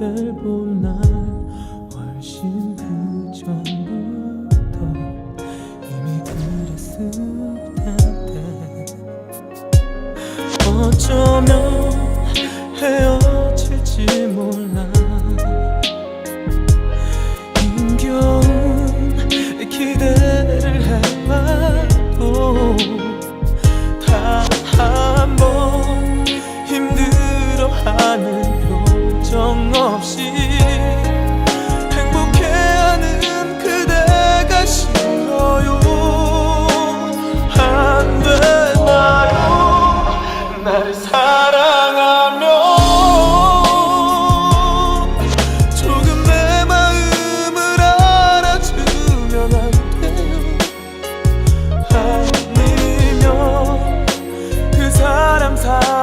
그댈 본날 훨씬 그 전부터 이미 그랬을 텐데. 어쩌면 없이 행복해하는 그대가 싫어요. 안 되나요. 나를 사랑하면 조금 내 마음을 알아주면 안 돼요. 아니면 그 사람 사랑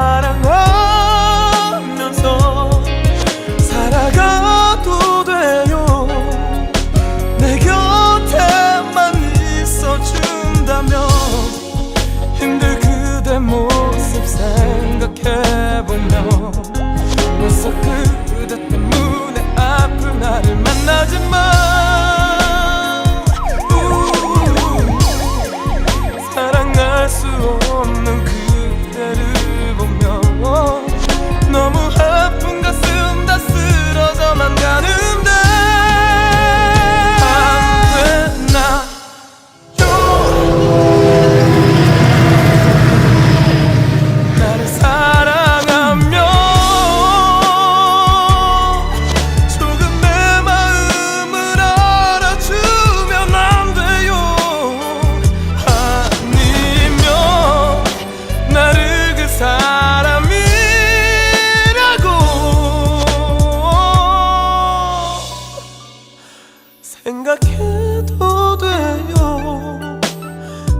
생각해도 돼요.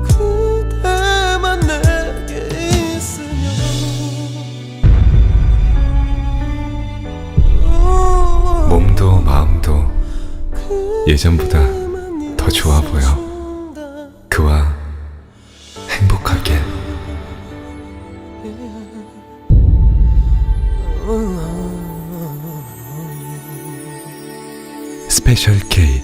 그대만 내게 있으면. 몸도 마음도 예전보다 더 좋아 보여. 그와 행복하게. 스페셜 K